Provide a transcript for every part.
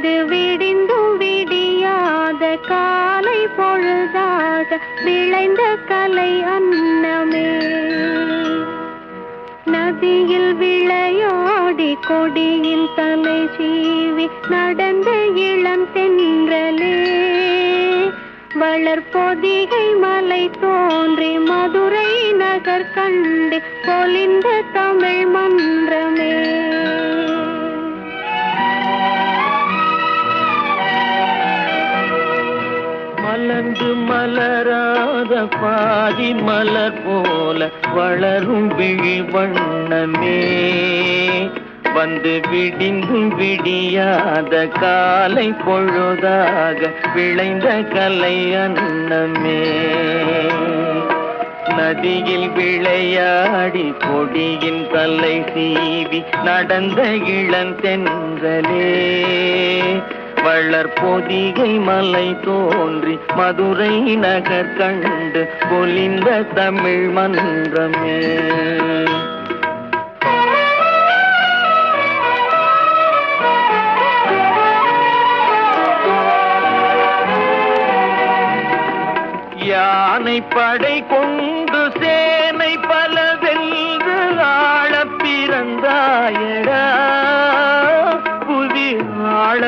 விடிந்து விடிந்தும் விடியாத காலை பொழுதாக விளைந்த கலை அன்னமே. நதியில் விளையாடி கொடியின் தலை சீவி நடந்த இளம் தென்றலே. வளர்பொதிகை மலை தோன்றி மதுரை நகர் கண்டு பொலிந்த தமிழ் மன்றமே. பாதி மலர் போல வளரும் விழி வண்ணமே வந்து விடிந்தும் விடியாத காலை பொழுதாக விளைந்த கலை அன்னமே. நதியில் விளையாடி கொடியின் தலை சீவி நடந்த இளந்தென்றலே வளர் பொதிகை மலை தோன்றி மதுரை நகர் கண்டு பொலிந்த தமிழ் மன்றமே. யானை படை கொண்டு சேனை பல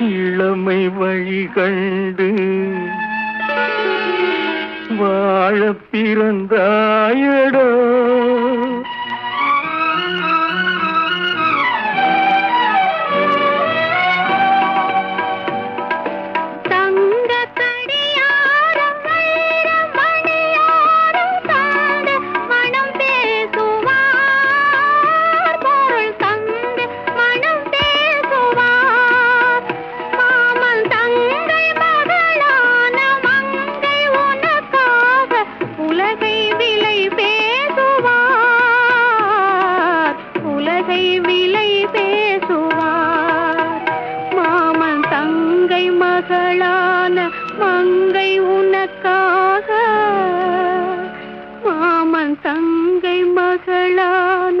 இளமை வழி கண்டு வாழ பிறந்தாயடோ. மகளான மங்கை உனக்காக. மாமன் தங்கை மகளான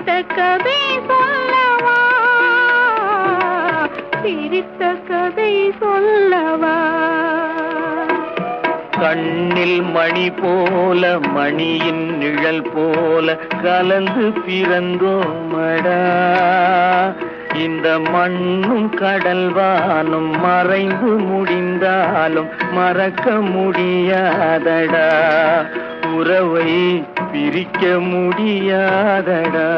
பிரித்த கதை சொல்லவா? பிரித்த கதை சொல்லவா? கண்ணில் மணி போல மணியின் நிழல் போல கலந்து பிறந்தோமடா. இந்த மண்ணும் கடல்வானும் மறைந்து முடிந்தாலும் மறக்க முடியாதடா. உறவை பிரிக்க முடியாதடா.